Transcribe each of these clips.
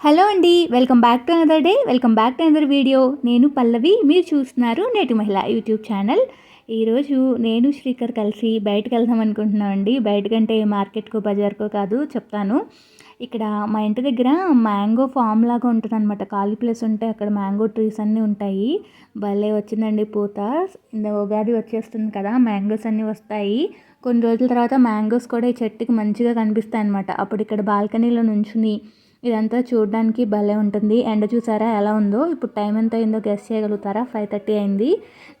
Hello అండి welcome back to another day welcome back to another video. నేను పల్లవి మీరు చూస్తున్నారు నేటి మహిళ యూట్యూబ్ ఛానల్. ఈరోజు నేను శ్రీకర్ కలిసి బయటకు వెళ్దాం అనుకుంటున్నామండి బయటకంటే మార్కెట్కో బజార్కో కాదు చెప్తాను. ఇక్కడ మా ఇంటి దగ్గర మ్యాంగో ఫామ్ లాగా ఉంటుంది అనమాట ఖాళీ ప్లేస్ ఉంటే అక్కడ మ్యాంగో ట్రీస్ అన్నీ ఉంటాయి. భలే వచ్చిందండి పూత. ఇంత ఉగాది వచ్చేస్తుంది కదా మ్యాంగోస్ అన్నీ వస్తాయి. కొన్ని రోజుల తర్వాత మ్యాంగోస్ కూడా ఈ చెట్టుకి మంచిగా కనిపిస్తాయి అనమాట అప్పుడు ఇక్కడ బాల్కనీలో నుంచుని ఇదంతా చూడడానికి భలే ఉంటుంది. ఎండ చూసారా ఎలా ఉందో? ఇప్పుడు టైం ఎంత అయిందో గెస్ చేయగలుగుతారా? ఫైవ్ థర్టీ అయింది.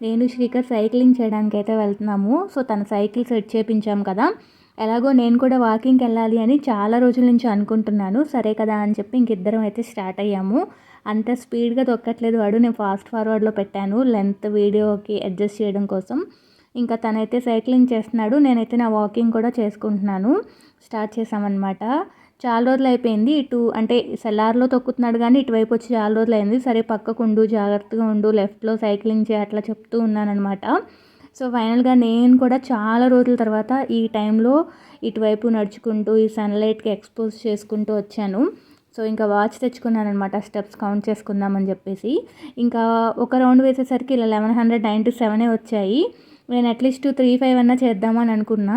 నేను శ్రీకర్ సైక్లింగ్ చేయడానికి అయితే వెళ్తున్నాము. సో తన సైకిల్ సెట్ చేపించాం కదా. ఎలాగో నేను కూడా వాకింగ్కి వెళ్ళాలి అని చాలా రోజుల నుంచి అనుకుంటున్నాను. సరే కదా అని చెప్పి ఇంకిద్దరం అయితే స్టార్ట్ అయ్యాము. అంత స్పీడ్గా తొక్కట్లేదు వాడు. నేను ఫాస్ట్ ఫార్వర్డ్లో పెట్టాను లెంత్ వీడియోకి అడ్జస్ట్ చేయడం కోసం. ఇంకా తనైతే సైక్లింగ్ చేస్తున్నాడు. నేనైతే నా వాకింగ్ కూడా చేసుకుంటున్నాను. స్టార్ట్ చేసామన్నమాట చాలా రోజులు అయిపోయింది. ఇటు అంటే సెల్లార్లో తొక్కుతున్నాడు కానీ ఇటువైపు వచ్చి చాలా రోజులు అయింది. సరే పక్కకు ఉండు జాగ్రత్తగా ఉండు లెఫ్ట్లో సైక్లింగ్ చేయ అట్లా చెప్తూ ఉన్నానమాట సో ఫైనల్గా నేను కూడా చాలా రోజుల తర్వాత ఈ టైంలో ఇటువైపు నడుచుకుంటూ ఈ సన్లైట్కి ఎక్స్పోజ్ చేసుకుంటూ వచ్చాను. సో ఇంకా వాచ్ తెచ్చుకున్నాను అనమాట స్టెప్స్ కౌంట్ చేసుకుందామని చెప్పేసి. ఇంకా ఒక రౌండ్ వేసేసరికి ఇలా లెవెన్ హండ్రెడ్ నైంటీ సెవెనే వచ్చాయి. నేను అట్లీస్ట్ త్రీ ఫైవ్ అన్నా చేద్దామని అనుకున్నా.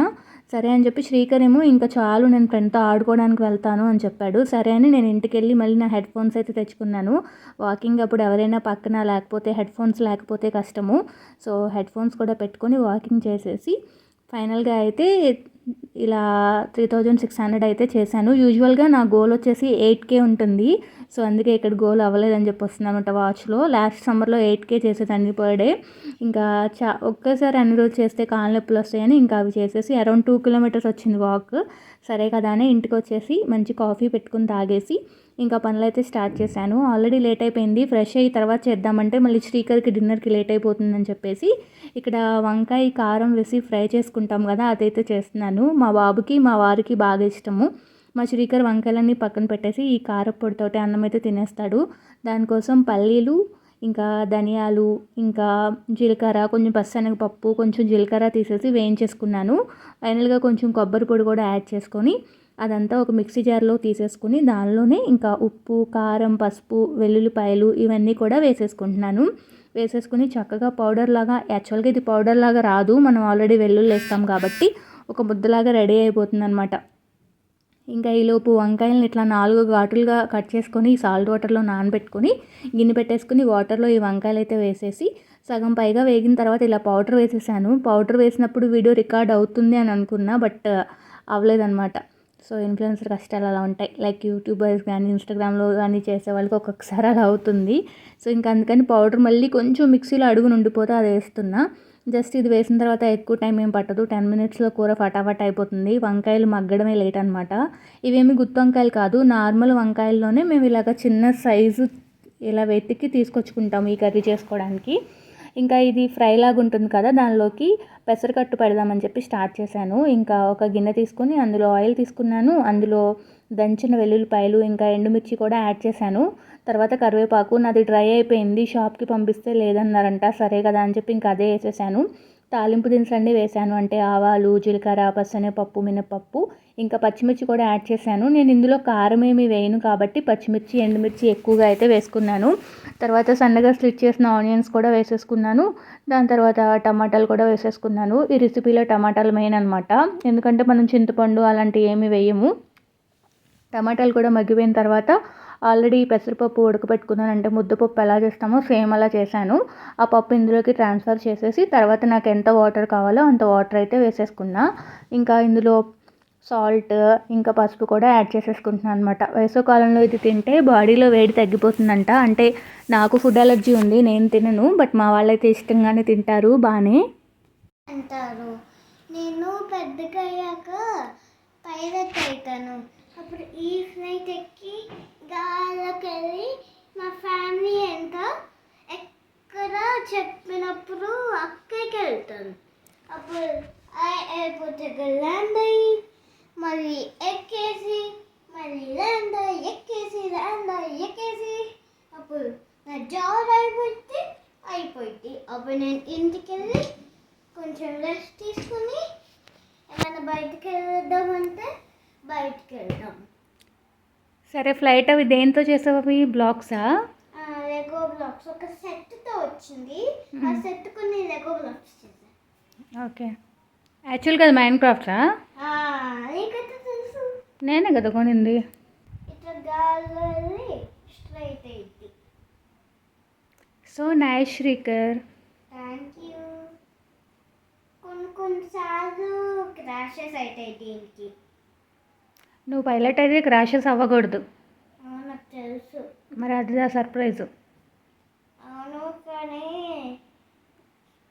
సరే అని చెప్పి శ్రీకర్ ఏమో ఇంకా చాలు నేను ఫ్రెండ్తో ఆడుకోవడానికి వెళ్తాను అని చెప్పాడు. సరే అని నేను ఇంటికి వెళ్ళి మళ్ళీ నా హెడ్ ఫోన్స్ అయితే తెచ్చుకున్నాను. వాకింగ్ అప్పుడు ఎవరైనా పక్కన లేకపోతే హెడ్ ఫోన్స్ లేకపోతే కష్టము. సో హెడ్ ఫోన్స్ కూడా పెట్టుకొని వాకింగ్ చేసేసి ఫైనల్గా అయితే ఇలా త్రీ థౌజండ్ సిక్స్ హండ్రెడ్ అయితే చేశాను. యూజువల్గా నా గోల్ వచ్చేసి ఎయిట్ కే ఉంటుంది. సో అందుకే ఇక్కడ గోల్ అవ్వలేదని చెప్పి వస్తుందన్నమాట వాచ్లో లాస్ట్ సమ్మర్లో ఎయిట్ కే చేసేదాన్ని పర్ డే ఇంకా చా ఒక్కసారి అన్ని రోజు చేస్తే కాళ్ళ నొప్పులు వస్తాయని ఇంకా అవి చేసేసి అరౌండ్ టూ కిలోమీటర్స్ వచ్చింది వాక్ సరే కదా అని ఇంటికి వచ్చేసి మంచి కాఫీ పెట్టుకుని తాగేసి ఇంకా పనులు అయితే స్టార్ట్ చేశాను. ఆల్రెడీ లేట్ అయిపోయింది. ఫ్రెష్ అయ్యి తర్వాత చేద్దామంటే మళ్ళీ శ్రీకర్కి డిన్నర్కి లేట్ అయిపోతుందని చెప్పేసి ఇక్కడ వంకాయ కారం వేసి ఫ్రై చేసుకుంటాం కదా అదైతే చేస్తున్నాను. మా బాబుకి మా వారికి బాగా ఇష్టము. మా శ్రీకర్ వంకాయలన్నీ పక్కన పెట్టేసి ఈ కారపొడితోటి అన్నం అయితే తినేస్తాడు. దానికోసం పల్లీలు ఇంకా ధనియాలు ఇంకా జీలకర్ర కొంచెం పచ్చనగపప్పు కొంచెం జీలకర్ర తీసేసి వేయించేసుకున్నాను. ఫైనల్గా కొంచెం కొబ్బరి పొడి కూడా యాడ్ చేసుకొని అదంతా ఒక మిక్సీ జార్లో తీసేసుకుని దానిలోనే ఇంకా ఉప్పు కారం పసుపు వెల్లుల్లిపాయలు ఇవన్నీ కూడా వేసేసుకుంటున్నాను. వేసేసుకుని చక్కగా పౌడర్ లాగా యాక్చువల్గా ఇది పౌడర్ లాగా రాదు. మనం ఆల్రెడీ వెల్లుల్లి వేస్తాం కాబట్టి ఒక ముద్దలాగా రెడీ అయిపోతుంది అనమాట ఇంకా ఈలోపు వంకాయలను ఇట్లా నాలుగు ఘాటులుగా కట్ చేసుకొని సాల్ట్ వాటర్లో నానబెట్టుకొని గిన్నె పెట్టేసుకుని వాటర్లో ఈ వంకాయలు అయితే వేసేసి సగం పైగా వేగిన తర్వాత ఇలా పౌడర్ వేసేసాను. పౌడర్ వేసినప్పుడు వీడియో రికార్డ్ అవుతుంది అని అనుకున్నా బట్ అవ్వలేదన్నమాట. సో ఇన్ఫ్లుయెన్సర్ కష్టాలు అలా ఉంటాయి. లైక్ యూట్యూబర్స్ కానీ ఇన్స్టాగ్రామ్లో కానీ చేసే వాళ్ళకి ఒక్కొక్కసారి అలా అవుతుంది. సో ఇంకా అందుకని పౌడర్ మళ్ళీ కొంచెం మిక్సీలో అడుగు నుండిపోతే అది వేస్తున్నా. జస్ట్ ఇది వేసిన తర్వాత ఎక్కువ టైం ఏం పట్టదు. టెన్ మినిట్స్లో కూర ఫటాఫట్ అయిపోతుంది. వంకాయలు మగ్గడమే లేట్ అనమాట ఇవేమి గుత్తి వంకాయలు కాదు. నార్మల్ వంకాయల్లోనే మేము ఇలాగ చిన్న సైజు ఇలా వెతికి తీసుకొచ్చుకుంటాము ఈ కర్రీ చేసుకోవడానికి. ఇంకా ఇది ఫ్రై లాగా ఉంటుంది కదా దానిలోకి పెసరకట్టు పెడదామని చెప్పి స్టార్ట్ చేశాను. ఇంకా ఒక గిన్నె తీసుకొని అందులో ఆయిల్ తీసుకున్నాను. అందులో దంచిన వెల్లుల్లిపాయలు ఇంకా ఎండుమిర్చి కూడా యాడ్ చేశాను. తర్వాత కరివేపాకు నాది డ్రై అయిపోయింది షాప్కి పంపిస్తే లేదన్నారంట సరే కదా అని చెప్పి ఇంకా అదే వేసేసాను. తాలింపు దినుసులన్నీ వేసాను అంటే ఆవాలు జీలకర్ర పసనపప్పు మినపప్పు ఇంకా పచ్చిమిర్చి కూడా యాడ్ చేశాను. నేను ఇందులో కారం ఏమి వేయను కాబట్టి పచ్చిమిర్చి ఎండుమిర్చి ఎక్కువగా అయితే వేసుకున్నాను. తర్వాత సన్నగా స్లిట్ చేసిన ఆనియన్స్ కూడా వేసేసుకున్నాను. దాని తర్వాత టమాటాలు కూడా వేసేసుకున్నాను. ఈ రెసిపీలో టమాటాలు మెయిన్ అనమాట ఎందుకంటే మనం చింతపండు అలాంటివి ఏమి వేయము. టమాటాలు కూడా మగ్గిపోయిన తర్వాత ఆల్రెడీ పెసరపప్పు ఉడకబెట్టుకున్నాను. అంటే ముద్దపప్పు ఎలా చేస్తామో సేమ్ అలా చేశాను. ఆ పప్పు ఇందులోకి ట్రాన్స్ఫర్ చేసేసి తర్వాత నాకు ఎంత వాటర్ కావాలో అంత వాటర్ అయితే వేసేసుకున్నా. ఇంకా ఇందులో సాల్ట్ ఇంకా పసుపు కూడా యాడ్ చేసేసుకుంటున్నాను అనమాట వేసవకాలంలో ఇది తింటే బాడీలో వేడి తగ్గిపోతుందంట. అంటే నాకు ఫుడ్ అలర్జీ ఉంది నేను తినను బట్ మా వాళ్ళైతే ఇష్టంగానే తింటారు బాగానే అంటారు. నేను పెద్దగా అయ్యాక పైలట్ అవుతాను అప్పుడు ఈ ఫ్లైట్ ఎక్కి గాల్లోకి వెళ్ళి మా ఫ్యామిలీ ఎంత ఎక్కడ చెప్పినప్పుడు అక్కడికి వెళ్తాను అప్పుడు ఆ ఎయిర్పోర్ట్ దగ్గర ల్యాండ్ అయ్యి మళ్ళీ ఎక్కేసి మళ్ళీ ల్యాండ్ అయ్యి ఎక్కేసి ల్యాండ్ అయ్యి ఎక్కేసి. అప్పుడు నా జాబ్ అయిపోతే అయిపోయింది. అప్పుడు నేను ఇంటికి వెళ్ళి కొంచెం రెస్ట్ తీసుకుని ఏమైనా బయటికి వెళ్దామంటే బయటకు వెళ్దాం. సరే ఫ్లైట్ అవి దేంతో చేసావు అవి? బ్లాక్సా లెగో బ్లాక్స్ ఒక సెట్తో వచ్చింది. ఆ సెట్ కొన్ని లెగో బ్లాక్స్ ఓకే. యాక్చువల్గా అది మైండ్ క్రాఫ్టా తెలుసు? నేనే కదా కొనింది. So nice Srikar thank you కొన్ని కొన్నిసార్లు క్రాషెస్ అవుతాయి దీనికి. నువ్వు పైలట్ అయితే క్రాషెస్ అవ్వకూడదు. నాకు తెలుసు. మరి అది ఆ సర్ప్రైజ్ అవును కానీ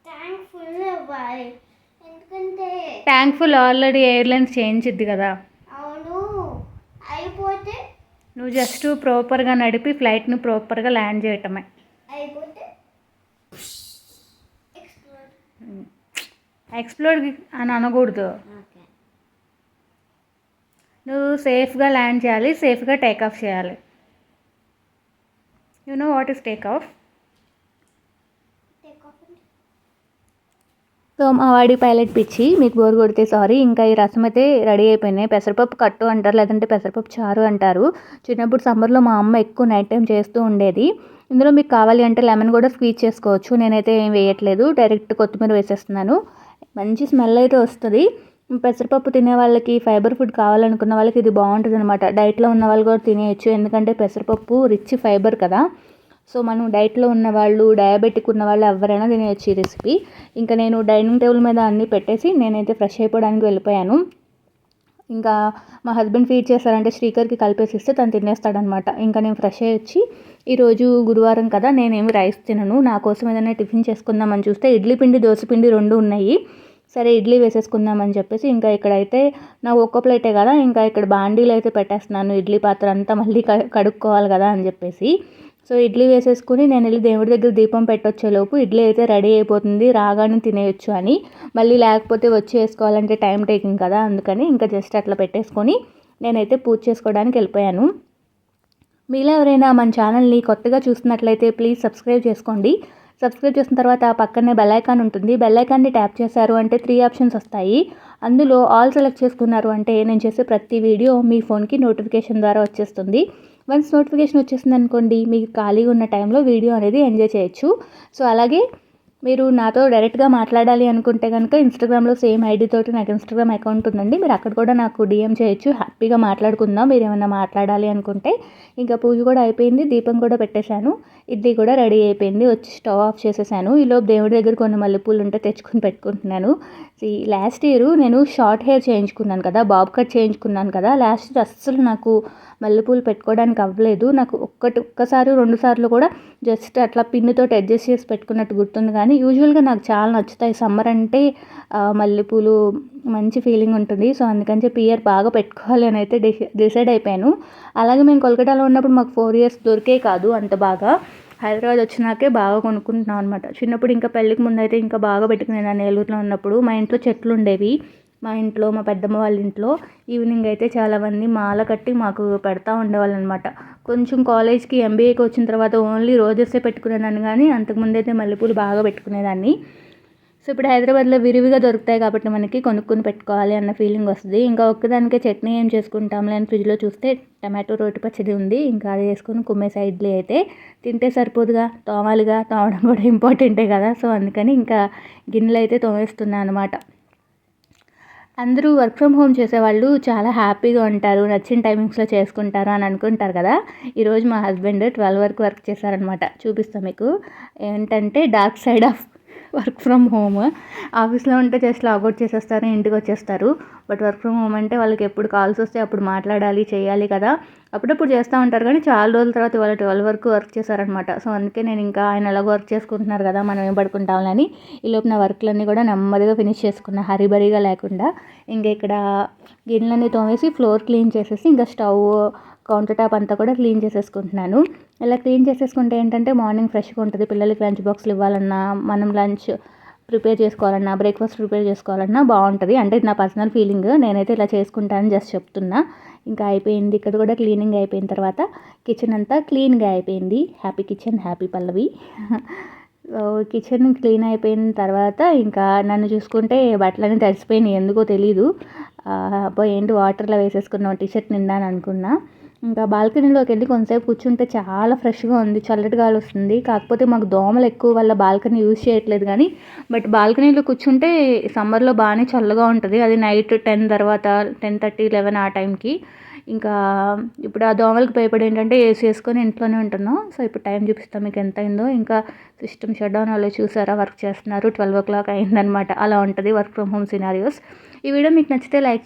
థ్యాంక్ఫుల్ అవ్వాలి ఎందుకంటే ఆల్రెడీ ఎయిర్లైన్స్ చేయించిద్ది కదా. అవును. అయిపోతే నువ్వు జస్ట్ ప్రాపర్గా నడిపి ఫ్లైట్ని ప్రాపర్గా ల్యాండ్ చేయటమే. అయిపోతే ఎక్స్ప్లోర్ ఎక్స్ప్లోర్ అని అనకూడదు. ఓకే. నువ్వు సేఫ్గా ల్యాండ్ చేయాలి సేఫ్గా టేక్ ఆఫ్ చేయాలి. You know what is take off take off so మా వాడి పైలట్ పిచ్చి మీకు బోర్ కొడితే సారీ ఇంకా ఈ రసం అయితే రెడీ అయిపోయినాయి. పెసరపప్పు కట్టు అంటారు లేదంటే పెసరపప్పు చారు అంటారు. చిన్నప్పుడు సమ్మర్లో మా అమ్మ ఎక్కువ నైట్ టైం చేస్తూ ఉండేది. ఇందులో మీకు కావాలి అంటే లెమన్ కూడా స్క్వీజ్ చేసుకోవచ్చు. నేనైతే ఏం వేయట్లేదు డైరెక్ట్ కొత్తిమీర వేసేస్తున్నాను. మంచి స్మెల్ అయితే వస్తుంది. పెసరపప్పు తినే వాళ్ళకి ఫైబర్ ఫుడ్ కావాలనుకున్న వాళ్ళకి ఇది బాగుంటుంది అనమాట డైట్లో ఉన్న వాళ్ళు కూడా తినేయచ్చు. ఎందుకంటే పెసరపప్పు రిచ్ ఫైబర్ కదా. సో మనం డైట్లో ఉన్న వాళ్ళు డయాబెటిక్ ఉన్న వాళ్ళు ఎవరైనా తినేయచ్చు ఈ రెసిపీ. ఇంకా నేను డైనింగ్ టేబుల్ మీద అన్నీ పెట్టేసి నేనైతే ఫ్రెష్ అయిపోవడానికి వెళ్ళిపోయాను. ఇంకా మా హస్బెండ్ ఫీడ్ చేస్తారంటే శ్రీకర్కి కలిపేసి ఇస్తే తను తినేస్తాడనమాట ఇంకా నేను ఫ్రెష్ అయ్యి వచ్చి ఈరోజు గురువారం కదా నేనేమి రైస్ తినను. నా కోసం ఏదైనా టిఫిన్ చేసుకుందామని చూస్తే ఇడ్లీ పిండి దోశ పిండి రెండు ఉన్నాయి. సరే ఇడ్లీ వేసేసుకుందామని చెప్పేసి ఇంకా ఇక్కడైతే నా ఒక్క ప్లేటే కదా ఇంకా ఇక్కడ బాండీలు అయితే పెట్టేస్తున్నాను. ఇడ్లీ పాత్ర అంతా మళ్ళీ క- కడుక్కోవాలి కదా అని చెప్పేసి. సో ఇడ్లీ వేసేసుకుని నేను వెళ్ళి దేవుడి దగ్గర దీపం పెట్టొచ్చేలోపు ఇడ్లీ అయితే రెడీ అయిపోతుంది. రాగానే తినేయొచ్చు అని. మళ్ళీ లేకపోతే వచ్చి వేసుకోవాలంటే టైం టేకింగ్ కదా అందుకని ఇంకా జస్ట్ అట్లా పెట్టేసుకొని నేనైతే పూజ చేసుకోవడానికి వెళ్ళిపోయాను. మీలో ఎవరైనా మన ఛానల్ని కొత్తగా చూస్తున్నట్లయితే ప్లీజ్ సబ్స్క్రైబ్ చేసుకోండి. సబ్స్క్రైబ్ చేసిన తర్వాత పక్కనే బెల్ ఐకాన్ ఉంటుంది. బెల్ ఐకాన్ని ట్యాప్ చేశారు అంటే త్రీ ఆప్షన్స్ వస్తాయి. అందులో ఆల్ సెలెక్ట్ చేసుకున్నారు అంటే నేను చేసే ప్రతి వీడియో మీ ఫోన్కి నోటిఫికేషన్ ద్వారా వచ్చేస్తుంది. వన్స్ నోటిఫికేషన్ వచ్చేసింది అనుకోండి మీకు ఖాళీగా ఉన్న టైంలో వీడియో అనేది ఎంజాయ్ చేయొచ్చు. సో అలాగే మీరు నాతో డైరెక్ట్గా మాట్లాడాలి అనుకుంటే కనుక ఇన్స్టాగ్రామ్లో సేమ్ ఐడి తోటి నాకు ఇన్స్టాగ్రామ్ అకౌంట్ ఉందండి. మీరు అక్కడ కూడా నాకు డిఎం చేయొచ్చు. హ్యాపీగా మాట్లాడుకుందాం. మీరు ఏమైనా మాట్లాడాలి అనుకుంటే ఇంకా పూజ కూడా అయిపోయింది. దీపం కూడా పెట్టేశాను. ఇడ్లీ కూడా రెడీ అయిపోయింది. వచ్చి స్టవ్ ఆఫ్ చేసేసాను. ఈలోపు దేవుడి దగ్గర కొన్ని మల్లెపూలు ఉంటే తెచ్చుకొని పెట్టుకుంటున్నాను. ఈ లాస్ట్ ఇయర్ నేను షార్ట్ హెయిర్ చేయించుకున్నాను కదా. బాబ్ కట్ చేయించుకున్నాను కదా. లాస్ట్ ఇయర్ అస్సలు నాకు మల్లెపూలు పెట్టుకోవడానికి అవ్వలేదు. నాకు ఒక్కటి ఒక్కసారి రెండు సార్లు కూడా జస్ట్ అట్లా పిన్నుతో అడ్జస్ట్ చేసి పెట్టుకున్నట్టు గుర్తుంది. కానీ యూజువల్గా నాకు చాలా నచ్చుతాయి. సమ్మర్ అంటే మల్లెపూలు మంచి ఫీలింగ్ ఉంటుంది. సో అందుకని చెప్పి ఇయర్ బాగా పెట్టుకోవాలి అని అయితే డిసైడ్ అయిపోయాను. అలాగే మేము కోల్కతాలో ఉన్నప్పుడు మాకు ఫోర్ ఇయర్స్ దొరికే కాదు అంత బాగా. హైదరాబాద్ వచ్చినాకే బాగా కొనుక్కుంటున్నాం అనమాట చిన్నప్పుడు ఇంకా పెళ్ళికి ముందు అయితే ఇంకా బాగా పెట్టుకునేదాన్ని. ఏలూరులో ఉన్నప్పుడు మా ఇంట్లో చెట్లు ఉండేవి. మా ఇంట్లో మా పెద్దమ్మ వాళ్ళ ఇంట్లో ఈవినింగ్ అయితే చాలామంది మాల కట్టి మాకు పెడతా ఉండేవాళ్ళు అనమాట కొంచెం కాలేజ్కి ఎంబీఏకి వచ్చిన తర్వాత ఓన్లీ రోజెసే పెట్టుకునేదాన్ని కానీ అంతకుముందు అయితే మల్లెపూలు బాగా పెట్టుకునేదాన్ని. సో ఇప్పుడు హైదరాబాద్లో విరివిగా దొరుకుతాయి కాబట్టి మనకి కొనుక్కొని పెట్టుకోవాలి అన్న ఫీలింగ్ వస్తుంది. ఇంకా ఒక్కదానికే చట్నీ ఏం చేసుకుంటాంలే అని ఫ్రిడ్జ్లో చూస్తే టమాటో రోటి పచ్చడి ఉంది. ఇంకా అది వేసుకొని కుమ్మే ఇడ్లీ అయితే తింటే సరిపోదుగా. తోమాలిగా తోమడం కూడా ఇంపార్టెంటే కదా. సో అందుకని ఇంకా గిన్నెలు అయితే తోమేస్తున్నా అనమాట అందరూ వర్క్ ఫ్రమ్ హోమ్ చేసేవాళ్ళు చాలా హ్యాపీగా ఉంటారు నచ్చిన టైమింగ్స్లో చేసుకుంటారు అని అనుకుంటారు కదా. ఈరోజు మా హస్బెండ్ ట్వెల్వ్ వరకు వర్క్ చేశారనమాట చూపిస్తాం మీకు. ఏంటంటే dark side of work from home. ఆఫీస్లో ఉంటే జస్ట్ లాగౌట్ చేసేస్తారు ఇంటికి వచ్చేస్తారు. బట్ వర్క్ ఫ్రమ్ హోమ్ అంటే వాళ్ళకి ఎప్పుడు కాల్స్ వస్తే అప్పుడు మాట్లాడాలి చేయాలి కదా. అప్పుడప్పుడు చేస్తూ ఉంటారు కానీ చాలా రోజుల తర్వాత ఇవాళ ట్వెల్వ్ వరకు వర్క్ చేశారనమాట. సో అందుకే నేను ఇంకా ఆయన ఎలాగో వర్క్ చేసుకుంటున్నారు కదా మనం ఏం పడుకుంటామని ఈ లోపు నా వర్క్లన్నీ కూడా నెమ్మదిగా ఫినిష్ చేసుకున్నా హరిబరిగా లేకుండా. ఇంకా ఇక్కడ గిన్నెలన్నీ తోమేసి ఫ్లోర్ క్లీన్ చేసేసి ఇంకా స్టవ్ కౌంటర్ టాప్ అంతా కూడా క్లీన్ చేసేసుకుంటున్నాను. ఇలా క్లీన్ చేసేసుకుంటే ఏంటంటే మార్నింగ్ ఫ్రెష్గా ఉంటుంది. పిల్లలకి లంచ్ బాక్స్లు ఇవ్వాలన్నా మనం లంచ్ ప్రిపేర్ చేసుకోవాలన్నా బ్రేక్ఫాస్ట్ ప్రిపేర్ చేసుకోవాలన్నా బాగుంటుంది. అంటే ఇది నా పర్సనల్ ఫీలింగ్ నేనైతే ఇలా చేసుకుంటానని జస్ట్ చెప్తున్నా. ఇంకా అయిపోయింది. ఇక్కడ కూడా క్లీనింగ్ అయిపోయిన తర్వాత కిచెన్ అంతా క్లీన్గా అయిపోయింది. Happy kitchen happy Pallavi. So kitchen clean అయిపోయిన తర్వాత ఇంకా నన్ను చూసుకుంటే బట్టలన్నీ తడిసిపోయినాయి. ఎందుకో తెలీదు. అబ్బో ఏంటి వాటర్లో వేసేసుకున్నాం టీషర్ట్ నిండా అని అనుకున్నా. ఇంకా బాల్కనీలోకి వెళ్ళి కొంతసేపు కూర్చుంటే చాలా ఫ్రెష్గా ఉంది చల్లటి గాలి వస్తుంది. కాకపోతే మాకు దోమలు ఎక్కువ వల్ల బాల్కనీ యూజ్ చేయట్లేదు కానీ బట్ బాల్కనీలో కూర్చుంటే సమ్మర్లో బాగానే చల్లగా ఉంటుంది. అది నైట్ టెన్ తర్వాత టెన్ థర్టీ లెవెన్ ఆ టైంకి. ఇంకా ఇప్పుడు ఆ దోమలకు భయపడి ఏంటంటే ఏసీ వేసుకొని ఇంట్లోనే ఉంటున్నాం. సో ఇప్పుడు టైం చూపిస్తాం మీకు ఎంత అయిందో. ఇంకా సిస్టమ్ షట్ డౌన్ వాళ్ళు చూసారా వర్క్ చేస్తున్నారు. ట్వెల్వ్ ఓ క్లాక్ అయిందనమాట. అలా ఉంటుంది వర్క్ ఫ్రమ్ హోమ్ సినారియోస్. ఈ వీడియో మీకు నచ్చితే లైక్